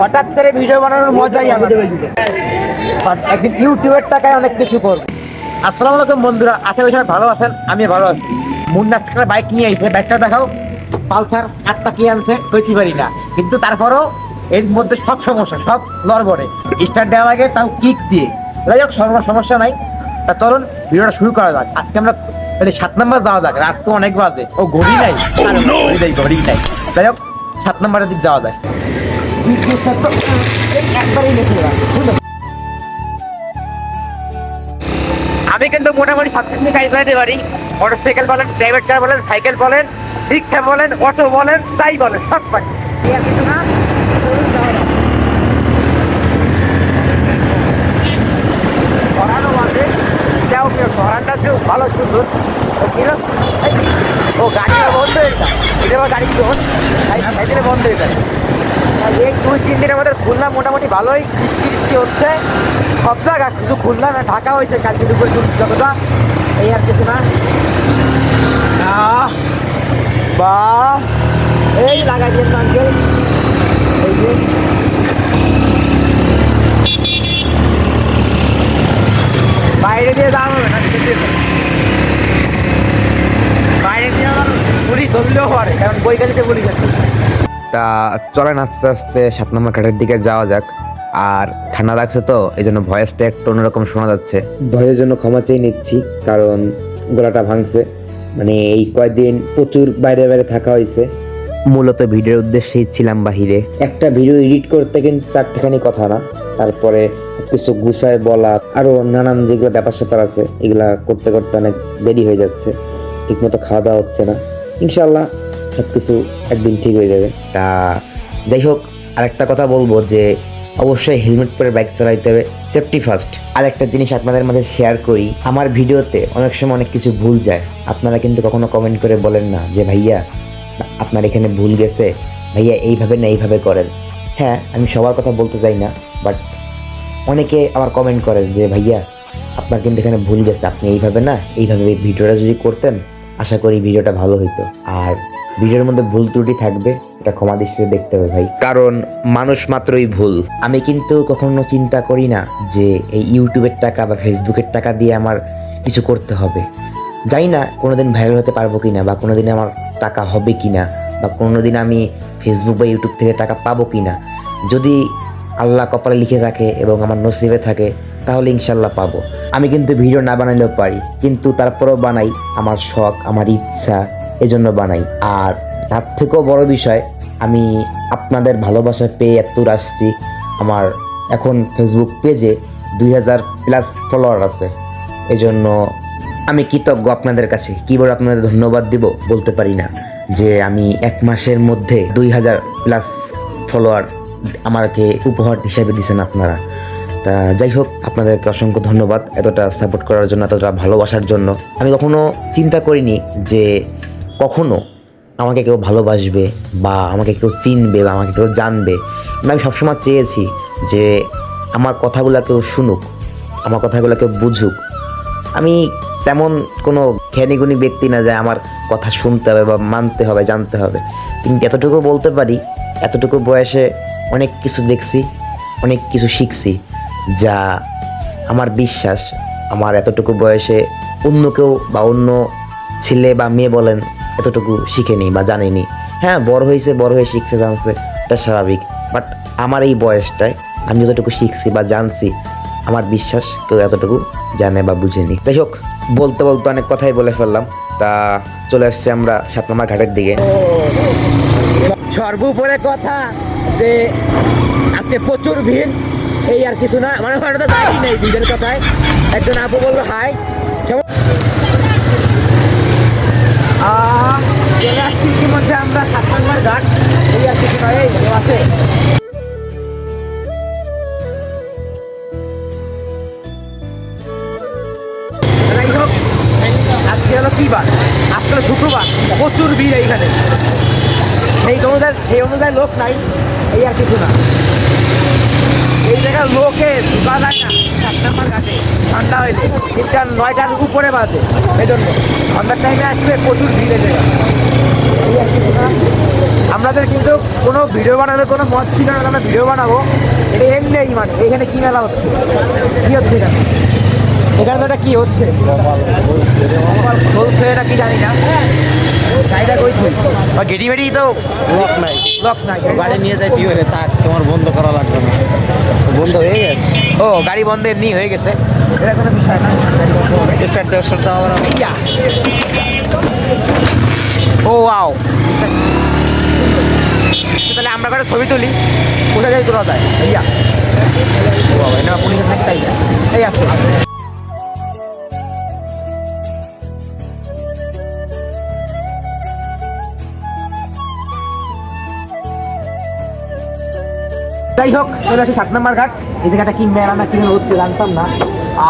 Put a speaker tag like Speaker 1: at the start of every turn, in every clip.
Speaker 1: হঠাৎ করে ভিডিও বানানোর মজাই আলাদা। একদিন ইউটিউবের টাকায় অনেক কিছু করব। আসসালামু আলাইকুম বন্ধুরা আশা করি সবাই ভালো আছেন আমি ভালো আছি। মুন্না একটা বাইক নিয়ে আইছে বাইকটা দেখাও। পালসার আটটা কি আনছে কইতে পারি না। কিন্তু তারপরও এর মধ্যে সব সমস্যা সব নড়বড়ে। স্টার্ট দেওয়া লাগে তাও কিক দিয়ে। যাই হোক সর্ব সমস্যা নাই। তা চলুন ভিডিওটা শুরু করা যাক। আজকে আমরা মানে সাত নম্বর যাওয়া যাক। রাত তো অনেক বাজে। ও ঘড়ি নাই। না, ঘড়ি নাই ঘড়ি নাই। যাই হোক সাত নম্বরের দিক যাওয়া যায় আমি কিন্তু মোটামুটি সব কিছু গাড়ি চালাতে পারি। মোটর সাইকেল বলেন প্রাইভেট কার বলেন সাইকেল বলেন রিক্সা বলেন অটো বলেন তাই বলেন সব পারি। এই কিছু না, চলুন যাওয়া যাক। আছে যাও কেউ ধরানটা কেউ ভালো সুন্দর ও গাড়িটা বন্ধ হয়ে যায় এটা গাড়ি যখন সাইকেলে বন্ধ হয়ে যায় এই দুই, তিন দিনের মধ্যে খুলনা মোটামুটি ভালোই বৃষ্টি বৃষ্টি হচ্ছে। সব জায়গা শুধু খুলনা না, ঢাকা হয়েছে, কালকে দুপুরে যতটা। এই আর কিছু না। বা এই লাগাই দিয়ে এই যে বাইরে দিয়ে দাঁড়ানো না ভিতর দিয়ে দাঁড়ানো। বাইরে দিয়ে আমার পুলিশ ধরলেও পারে কারণ বৈকালিতে পুলিশ আছে
Speaker 2: তা চলেন আস্তে আস্তে সাত নম্বর ঘাটের দিকে যাওয়া যাক। আর ঠান্ডা লাগছে তো এই জন্য ভয়েসটা একটু অন্যরকম শোনা যাচ্ছে। ভয়ের জন্য ক্ষমা চেয়ে নিচ্ছি কারণ গলাটা ভাঙছে। মানে এই কয়েকদিন প্রচুর বাইরে বাইরে থাকা হয়েছে। মূলত ভিডিওর উদ্দেশ্যেই ছিলাম বাহিরে। একটা ভিডিও এডিট করতে কিন্তু চারটেখানি কথা না তারপরে কিছু গুছায় বলা আরও নানান যেগুলো ব্যাপার স্যাপার আছে এগুলা করতে করতে অনেক দেরি হয়ে যাচ্ছে ঠিকমতো খাওয়া দাওয়া হচ্ছে না। ইনশাল্লাহ সবকিছু একদিন ঠিক হয়ে যাবে। তা যাই হোক, আরেকটা কথা বলব যে, অবশ্যই হেলমেট পরে বাইক চালাইতে হবে সেফটি ফার্স্ট আর একটা জিনিস আপনাদের মাঝে শেয়ার করি, আমার ভিডিওতে অনেক সময় অনেক কিছু ভুল যায়। আপনারা কিন্তু কখনো কমেন্ট করে বলেন না যে, ভাইয়া, আপনার এখানে ভুল গেছে, ভাইয়া এইভাবে না এইভাবে করেন। হ্যাঁ আমি সবার কথা বলতে চাই না বাট অনেকে আবার কমেন্ট করে যে, ভাইয়া, আপনার কিন্তু এখানে ভুল গেছে, আপনি এইভাবে না, এইভাবে এই ভিডিওটা যদি করতেন, আশা করি ভিডিওটা ভালো হইতো। আর ভিডিওর মধ্যে ভুল ত্রুটি থাকবে, এটা ক্ষমা দৃষ্টিতে দেখতে হবে ভাই। কারণ মানুষ মাত্রই ভুল। আমি কিন্তু কখনো চিন্তা করি না যে এই ইউটিউবের টাকা বা ফেসবুকের টাকা দিয়ে আমার কিছু করতে হবে। জানি না কোনোদিন ভাইরাল হতে পারব কি না বা কোনোদিন আমার টাকা হবে কি না বা কোনোদিন আমি ফেসবুক বা ইউটিউব থেকে টাকা পাবো কিনা। যদি আল্লাহ কপালে লিখে থাকে এবং আমার নসিবে থাকে, তাহলে ইনশাল্লাহ পাবো। আমি কিন্তু ভিডিও না বানাইলেও পারি, কিন্তু তারপরেও বানাই আমার শখ, আমার ইচ্ছা। এজন্য বানাই। আর তার থেকেও বড় বিষয়, আমি আপনাদের ভালোবাসা পেয়ে এত আসছি, আমার এখন ফেসবুক পেজে দুই হাজার প্লাস ফলোয়ার আছে। এজন্য আমি কৃতজ্ঞ আপনাদের কাছে। কি বলে আপনাদের ধন্যবাদ দিব, বলতে পারি না যে আমি এক মাসের মধ্যে দুই হাজার প্লাস ফলোয়ার আমাকে উপহার হিসেবে দিয়েছেন আপনারা। তা যাই হোক, আপনাদেরকে অসংখ্য ধন্যবাদ এতটা সাপোর্ট করার জন্য, এতটা ভালোবাসার জন্য। আমি কখনো চিন্তা করিনি যে কখনো আমাকে কেউ ভালোবাসবে বা আমাকে কেউ চিনবে বা আমাকে কেউ জানবে। কিন্তু আমি সবসময় চেয়েছি যে আমার কথাগুলো কেউ শুনুক, আমার কথাগুলো কেউ বুঝুক। আমি তেমন কোনো জ্ঞানীগুণী ব্যক্তি না যে আমার কথা শুনতে হবে বা মানতে হবে, জানতে হবে। কিন্তু এতটুকু বলতে পারি, এতটুকু বয়সে অনেক কিছু দেখছি, অনেক কিছু শিখছি যা আমার বিশ্বাস, আমার এতটুকু বয়সে অন্য কেউ বা অন্য ছেলে বা মেয়ে বলেন এতটুকু শিখেনি বা জানেনি। হ্যাঁ বড় হয়েছে, বড় হয়ে শিখছে, জানছে, এটা স্বাভাবিক। বাট আমার এই বয়সটায় আমি যতটুকু শিখছি বা জানছি, আমার বিশ্বাস কেউ এতটুকু জানে বা বুঝেনি। যাই হোক, বলতে বলতে অনেক কথাই বলে ফেললাম। তা চলে আসছে আমরা সাত নম্বর ঘাটের দিকে।
Speaker 1: সর্বোপরে কথা যে আজকে প্রচুর ভিড়, এই আর কিছু না। মানে কথায়। একজন আপু বলল, হাই। চলে আসছি ইতিমধ্যে আমরা সাত নম্বর ঘাট এই নয়, এই আছে। আজকে হলো কি বার? আজকে শুক্রবার, প্রচুর ভিড় এইখানে। সেই অনুযায়ী সেই অনুযায়ী লোক নাই, এই আর কিছু না।
Speaker 2: এই জায়গায় লোকে ঢুকা যায় না। সাত নাম্বার ঘাটে ঠান্ডা হইলে তিনটা, নয়টার উপরে বাজে। এই জন্য ঠান্ডার টাইমে আসবে প্রচুর ভিড়ে জায়গা কিছু। আমাদের কিন্তু কোনো ভিডিও বানানোর কোনো মত ছিল না আমরা ভিডিও বানাবো। এটা এমনি মানে এখানে কী মেলা হচ্ছে? কী হচ্ছে এখানে? এখানে তো এটা কি হচ্ছে? বলছে এটা কি জানি না। গাড়িটা কই তুই তো।
Speaker 3: লক নাই।
Speaker 2: লক নাই।
Speaker 3: গাড়ি নিয়ে যাই হলে তোমার বন্ধ করা লাগবে না। বন্ধ হয়ে গেছে?
Speaker 2: ও গাড়ি বন্ধ এমনি হয়ে গেছে। এটা কোনো বিষয় না। গাড়ি
Speaker 3: স্টার্ট দেওয়ার সাথে আবার
Speaker 2: ইয়া। ও তাহলে আমরা করে ছবি তুলি। কোথায় যাই তোলা যায়? ইয়া। ও বাবা এই আসতো যাই হোক চলে আসি সাত নম্বর ঘাট। এই জায়গাটা কি মেলা না কি হচ্ছে জানতাম না।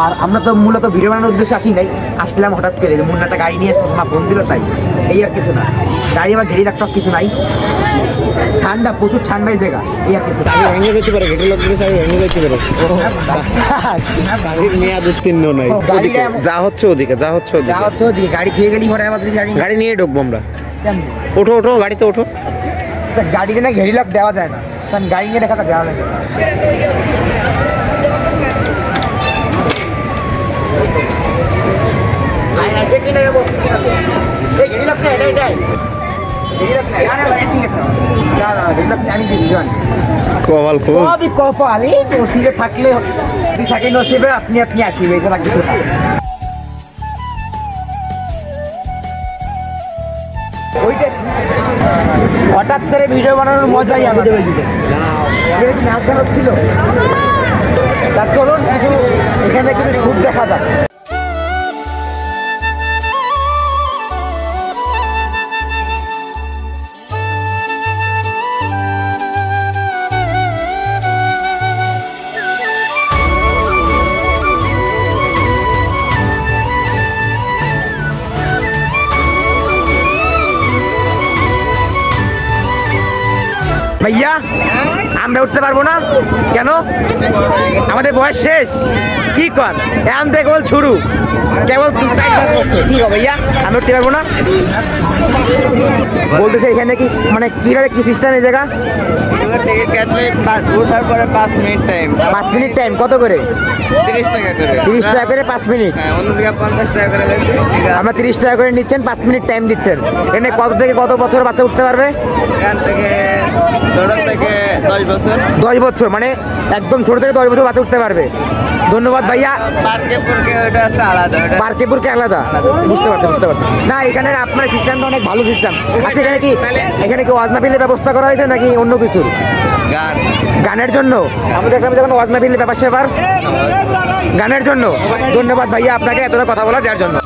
Speaker 2: আর আমরা তো মূলত ভিডিও বানানোর উদ্দেশ্যে আসি নাই। আসছিলাম হঠাৎ করে যে মুন্নাটা গাড়ি নিয়ে এসছে মা ফোন দিল তাই। এই আর কিছু না। গাড়ি আমার ঘেরি রাখতে কিছু নাই। ঠান্ডা প্রচুর ঠান্ডা এই জায়গা। এই আর কিছু না।
Speaker 3: ভেঙে যেতে পারে গেটের লোক দিকে চাবি ভেঙে যেতে পারে। চাবির মেয়াদ উত্তীর্ণ নাই।
Speaker 2: ও, গাড়িটা
Speaker 3: ওদিকে যা হচ্ছে ওদিকে যা হচ্ছে
Speaker 2: যা
Speaker 3: ওদিকে
Speaker 2: হচ্ছে ওদিকে। গাড়ি খেয়ে গেলি পরে আমাদের গাড়ি
Speaker 3: গাড়ি নিয়ে ঢুকবো আমরা। ওঠো ওঠো গাড়িতে ওঠো।
Speaker 2: গাড়িতে না ঘেরি লক দেওয়া যায় না। কারণ গাড়ি নিয়ে দেখা যান।
Speaker 3: কপাল খুব।
Speaker 2: কপাল এই নসিবে থাকলে যদি থাকে নসিবে আপনি আপনি আসিবে এটা কিছু হঠাৎ করে ভিডিও বানানোর মজাই গান হচ্ছিল তা চলুন কিছু এখানে কিছু সুর দেখা যাক। ভাইয়া আমরা উঠতে পারব না? কেন? আমাদের বয়স শেষ। কি কর? এখন থেকে কেবল শুরু কেবল দু চার পাঁচ বছর কি হবে ভাইয়া? আমরা উঠতে পারব না? বলতেছে এখানে কি মানে কীভাবে কি সিস্টেম এই জায়গা?
Speaker 3: ওঠার পরে পাঁচ মিনিট টাইম
Speaker 2: পাঁচ মিনিট টাইম কত করে?
Speaker 3: তিরিশ টাকা করে।
Speaker 2: তিরিশ টাকা করে পাঁচ মিনিট।
Speaker 3: হ্যাঁ অন্যদিকে পঞ্চাশ টাকা করে
Speaker 2: আমরা তিরিশ টাকা করে নিচ্ছেন পাঁচ মিনিট টাইম দিচ্ছেন। এখানে কত থেকে কত বছর বাচ্চা উঠতে পারবে?
Speaker 3: এখান থেকে থেকে দশ বছর।
Speaker 2: দশ বছর মানে একদম ছোট থেকে দশ বছর বাচ্চা উঠতে পারবে। ধন্যবাদ ভাইয়া। পার্কেপুরকে আলাদা বুঝতে পারছি বুঝতে পারছি। না এখানে আপনার সিস্টেমটা অনেক ভালো সিস্টেম। আচ্ছা এখানে কি এখানে কি ওয়াজ মাহফিলের ব্যবস্থা করা হয়েছে নাকি অন্য কিছুর
Speaker 3: গান।
Speaker 2: গানের জন্য? আমি দেখলাম যখন ওয়াজ মাহফিলের ব্যাপার গানের জন্য। ধন্যবাদ ভাইয়া আপনাকে এতটা কথা বলা দেওয়ার জন্য।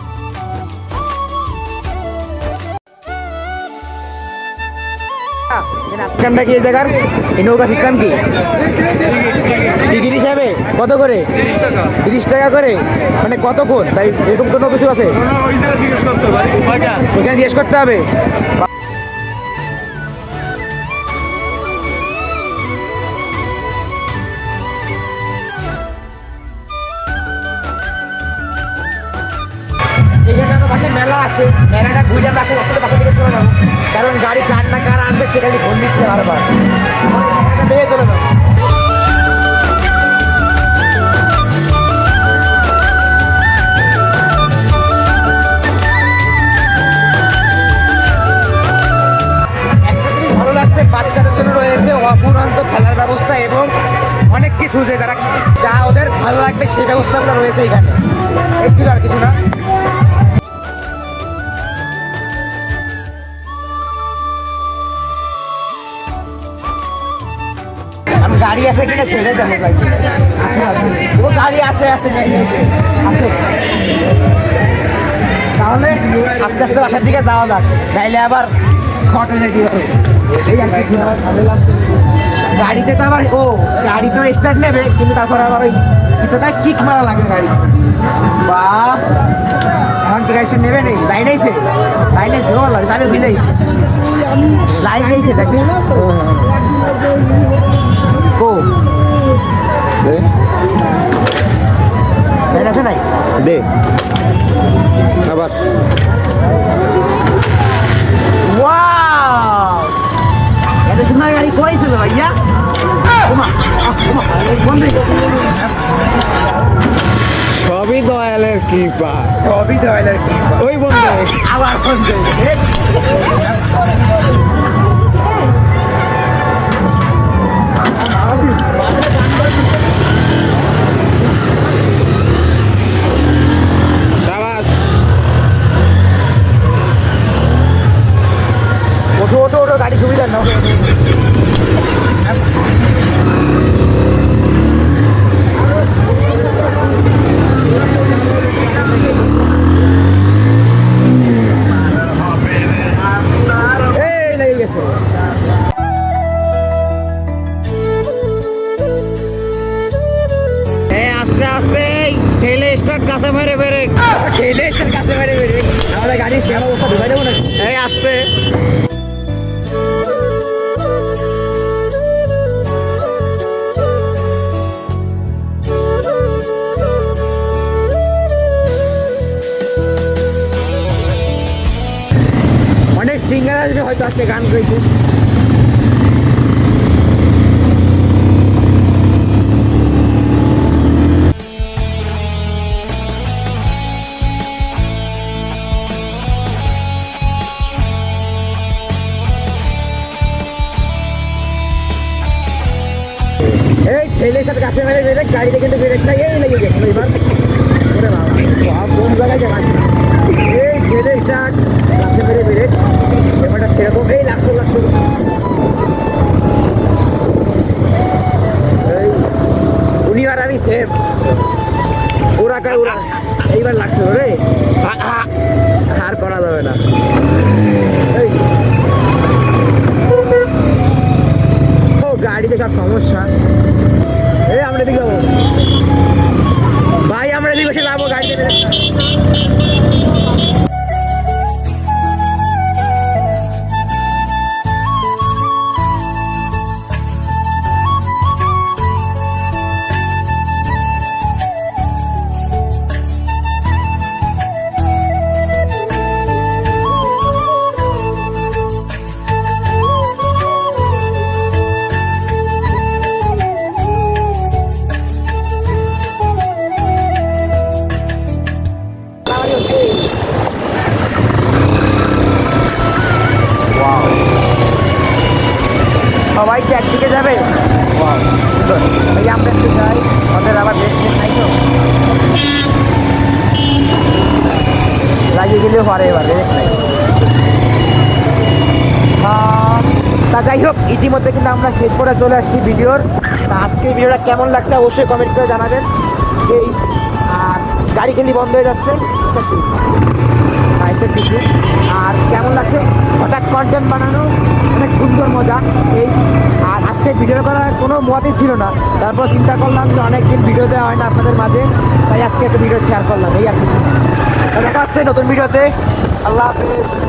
Speaker 2: সিস্টেমটা কি এই জায়গার? এই নৌকা সিস্টেম কি? টিকিট হিসাবে কত করে? তিরিশ টাকা করে? মানে কতক্ষণ তাই এরকম কোনো কিছু আছে? ওইখানে জিজ্ঞেস করতে হবে। আছে মেলাটা ঘুরে পাশে একটা পাশে দিকে চলে যাব কারণ গাড়ি কার না কার আনবে সেখানে ফোন দিচ্ছে বারবার। দিয়ে চলে যাব বাচ্চাদের জন্য রয়েছে অফুরন্ত খেলার ব্যবস্থা এবং অনেক কিছু যে তারা যা ওদের ভালো লাগবে সেই ব্যবস্থাগুলো রয়েছে এখানে। এই ছিল আর কিছু না। গাড়ি আছে কিনা সেটাই দেখো আছে, আছে। ও গাড়ি আছে আছে আছে। তাহলে আস্তে আস্তে বাসার দিকে যাওয়া যাক। নাইলে আবার। গাড়িতে তো আবার ও গাড়ি তো স্টার্ট নেবে কিন্তু তারপর আবার ওই কিছুটা কিক মারা লাগে গাড়ি বাহ! এখন কি গাড়ি নেবে নেই। লাইন আইছে? লাইন আইছে? ও লাগে আমি বুঝাই লাইন আইছে দেখি।
Speaker 3: দে। আবার।
Speaker 2: এত সুন্দর গাড়ি কয়েছিল ভাইয়া?
Speaker 3: সবই দয়ালের কৃপা।
Speaker 2: সবই দয়ালের কৃপা।
Speaker 3: ওই বন্ধু।
Speaker 2: আবার বন্ধু ওঠো ওঠো ওঠো গাড়ি সুবিধা নাও ঢুকাই
Speaker 3: আস্তে
Speaker 2: অনেক সিঙ্গার আসবে হয়তো আজকে গান গাইছে ছেলের সাথে কাছে মেরে বেরে গাড়ি দেখে বেরেক নাই এই লেগে গেছে। এবার ওরে বাবা। সব কোন জায়গায় যাবে এই ছেলের সাথ কাছে মেরে বেরেক ব্যাপারটা সেরকম এই লাগতো লাগতো উনি আর আমি সেম ওরা কার, ওরা। এইবার লাগতো রে আর করা যাবে না। এই। গাড়িতে সব সমস্যা। এই আমরা এদিকে যাব। ভাই আমরা এদিকে বসে যাব গাড়িতে ইতিমধ্যে কিন্তু আমরা শেষ করে চলে আসছি ভিডিওর। আজকে ভিডিওটা কেমন লাগছে অবশ্যই কমেন্ট করে জানাবেন। এই, আর গাড়ি খেলি বন্ধ হয়ে যাচ্ছে। আর কেমন লাগছে? হঠাৎ কন্টেন্ট বানানো। অনেক সুন্দর মজা। এই, আর আজকে ভিডিও করার কোনো মতই ছিল না। তারপর চিন্তা করলাম যে অনেকদিন ভিডিও দেওয়া হয় না আপনাদের মাঝে। তাই আজকে একটা ভিডিও শেয়ার করলাম। এই আর কিছু। দেখা হচ্ছে নতুন ভিডিওতে আল্লাহ হাফেজ।